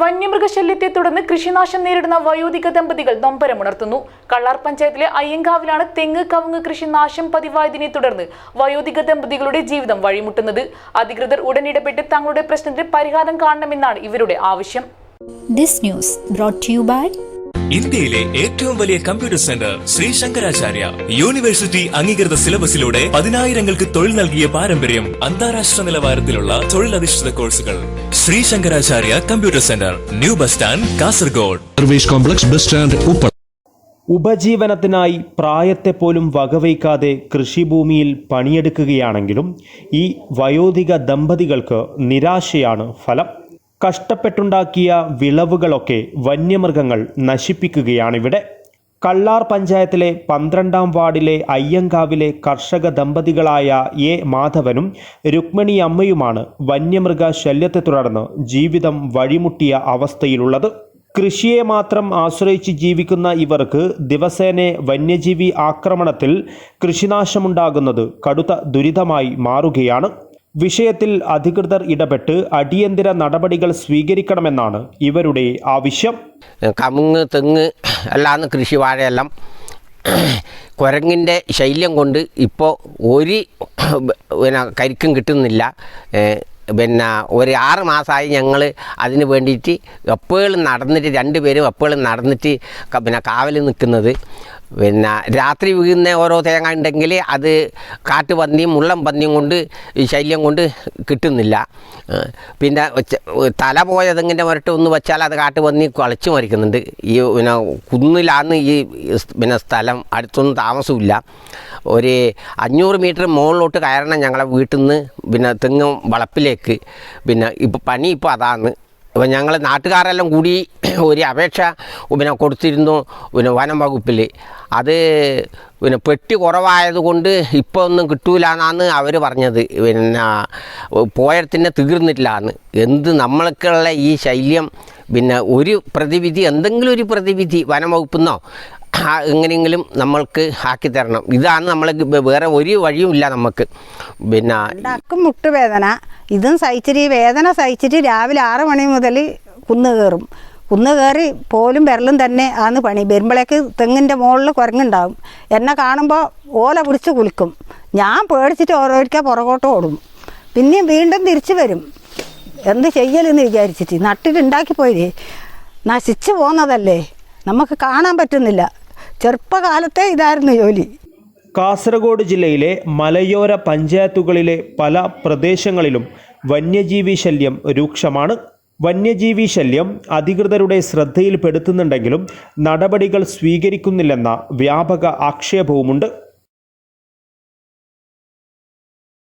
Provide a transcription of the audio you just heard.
വന്യമൃഗശല്യത്തെ തുടർന്ന് കൃഷിനാശം നേരിടുന്ന വയോധിക ദമ്പതികൾ നൊമ്പരമുണർത്തുന്നു കള്ളാർ പഞ്ചായത്തിലെ അയ്യങ്കാവിലാണ് തെങ്ങ് കവുങ്ങ് കൃഷി നാശം പതിവായതിനെ തുടർന്ന് വയോധിക ദമ്പതികളുടെ ജീവിതം വഴിമുട്ടുന്നത്. അധികൃതർ ഉടൻ ഇടപെട്ട് തങ്ങളുടെ പ്രശ്നത്തിന് പരിഹാരം കാണണമെന്നാണ് ഇവരുടെ ആവശ്യം. News brought to you by ഇന്ത്യയിലെ ഏറ്റവും വലിയ computer centre Shri Sankaracharya. University അംഗീകൃത സിലബസിലൂടെ പതിനായിരങ്ങൾക്ക് തൊഴിൽ നൽകിയ പാരമ്പര്യം അന്താരാഷ്ട്ര നിലവാരത്തിലുള്ള തൊഴിലധിഷ്ഠിത കോഴ്സുകൾ. Shri Sankaracharya computer centre new bus stand Kasaragod. Service complex bus stand Uppala ഉപജീവനത്തിനായി പ്രായത്തെ പോലും വകവയ്ക്കാതെ കൃഷിഭൂമിയിൽ പണിയെടുക്കുകയാണെങ്കിലും ഈ വയോധിക ദമ്പതികൾക്ക് നിരാശയാണ് ഫലം. കഷ്ടപ്പെട്ടുണ്ടാക്കിയ വിളവുകളൊക്കെ വന്യമൃഗങ്ങൾ നശിപ്പിക്കുകയാണിവിടെ. കള്ളാർ പഞ്ചായത്തിലെ പന്ത്രണ്ടാം വാർഡിലെ അയ്യങ്കാവിലെ കർഷക ദമ്പതികളായ എ മാധവനും രുക്മിണി അമ്മയുമാണ് വന്യമൃഗ ശല്യത്തെ തുടർന്ന് ജീവിതം വഴിമുട്ടിയ അവസ്ഥയിലുള്ളത്. കൃഷിയെ മാത്രം ആശ്രയിച്ച് ജീവിക്കുന്ന ഇവർക്ക് ദിവസേന വന്യജീവി ആക്രമണത്തിൽ കൃഷിനാശമുണ്ടാകുന്നത് കടുത്ത ദുരിതമായി മാറുകയാണ്. വിഷയത്തിൽ അധികൃതർ ഇടപെട്ട് അടിയന്തര നടപടികൾ സ്വീകരിക്കണമെന്നാണ് ഇവരുടെ ആവശ്യം. കമുങ്ങ് തെങ്ങ് അല്ലാന്ന് കൃഷി വാഴയെല്ലാം കുരങ്ങിന്റെ ശല്യം കൊണ്ട് ഇപ്പോൾ ഒരു പിന്നെ കരിക്കും കിട്ടുന്നില്ല. പിന്നെ ഒരു ആറ് മാസമായി ഞങ്ങൾ അതിന് വേണ്ടിയിട്ട് എപ്പോഴും നടന്നിട്ട് രണ്ട് പേരും എപ്പോഴും നടന്നിട്ട് പിന്നെ കാവൽ നിൽക്കുന്നത്. പിന്നെ രാത്രി വീഴുന്ന ഓരോ തേങ്ങ ഉണ്ടെങ്കിൽ അത് കാട്ടുപന്നിയും മുള്ളം പന്നിയും കൊണ്ട് ശല്യം കൊണ്ട് കിട്ടുന്നില്ല. പിന്നെ തല പോയ തെങ്ങിന്റെ മുരട്ട് ഒന്ന് വെച്ചാൽ അത് കാട്ടുപന്നി കളിച്ചു മരിക്കുന്നുണ്ട്. ഈ പിന്നെ കുന്നിലാന്ന് ഈ പിന്നെ സ്ഥലം അടുത്തൊന്നും താമസമില്ല ഒരു അഞ്ഞൂറ് മീറ്റർ മുകളിലോട്ട് കയറണം ഞങ്ങളെ വീട്ടിൽ നിന്ന് പിന്നെ തെങ്ങും വളപ്പിലേക്ക്. പിന്നെ ഇപ്പോൾ പണി ഇപ്പോൾ അതാണ്. ഇപ്പം ഞങ്ങൾ നാട്ടുകാരെല്ലാം കൂടി ഒരു അപേക്ഷ പിന്നെ കൊടുത്തിരുന്നു പിന്നെ വനം വകുപ്പിൽ അത് പിന്നെ പെട്ടി കുറവായതുകൊണ്ട് ഇപ്പോൾ ഒന്നും കിട്ടൂല എന്നാണ് അവർ പറഞ്ഞത്. പിന്നെ പോയത്തിനെ തീർന്നിട്ടില്ല എന്ന് എന്ത് നമ്മൾക്കുള്ള ഈ ശല്യം പിന്നെ ഒരു പ്രതിവിധി എന്തെങ്കിലും ഒരു പ്രതിവിധി വനം വകുപ്പിന്നോ ആ, എങ്ങനെയെങ്കിലും നമ്മൾക്ക് ആക്കി തരണം. ഇതാണ് നമ്മൾ വേറെ ഒരു വഴിയുമില്ല നമുക്ക് പിന്നെ ഉണ്ടാക്കും മുട്ടുവേദന. ഇതും സഹിച്ചിട്ട് ഈ വേദന സഹിച്ചിട്ട് രാവിലെ ആറ് മണി മുതൽ കുന്ന് കയറും കുന്ന് കയറി പോലും വിരലും തന്നെ ആണ് പണി. വരുമ്പോഴേക്ക് തെങ്ങിന്റെ മുകളിൽ കുരങ്ങുണ്ടാവും. എന്നെ കാണുമ്പോൾ ഓല പിടിച്ച് കുളിക്കും ഞാൻ പേടിച്ചിട്ട് ഓരോരിക്കൽ പുറകോട്ട് ഓടും. പിന്നെയും വീണ്ടും തിരിച്ചു വരും. എന്ത് ചെയ്യലെന്ന് വിചാരിച്ചിട്ട്. നട്ടിട്ടുണ്ടാക്കി പോയി നശിച്ചു പോന്നതല്ലേ? നമുക്ക് കാണാൻ പറ്റുന്നില്ല. ചെറുപ്പകാലത്തെ ഇതായിരുന്നു ജോലി. കാസർഗോഡ് ജില്ലയിലെ മലയോര പഞ്ചായത്തുകളിലെ പല പ്രദേശങ്ങളിലും വന്യജീവി ശല്യം രൂക്ഷമാണ്. വന്യജീവി ശല്യം അധികൃതരുടെ ശ്രദ്ധയിൽപ്പെടുത്തുന്നുണ്ടെങ്കിലും നടപടികൾ സ്വീകരിക്കുന്നില്ലെന്ന വ്യാപക ആക്ഷേപവുമുണ്ട്.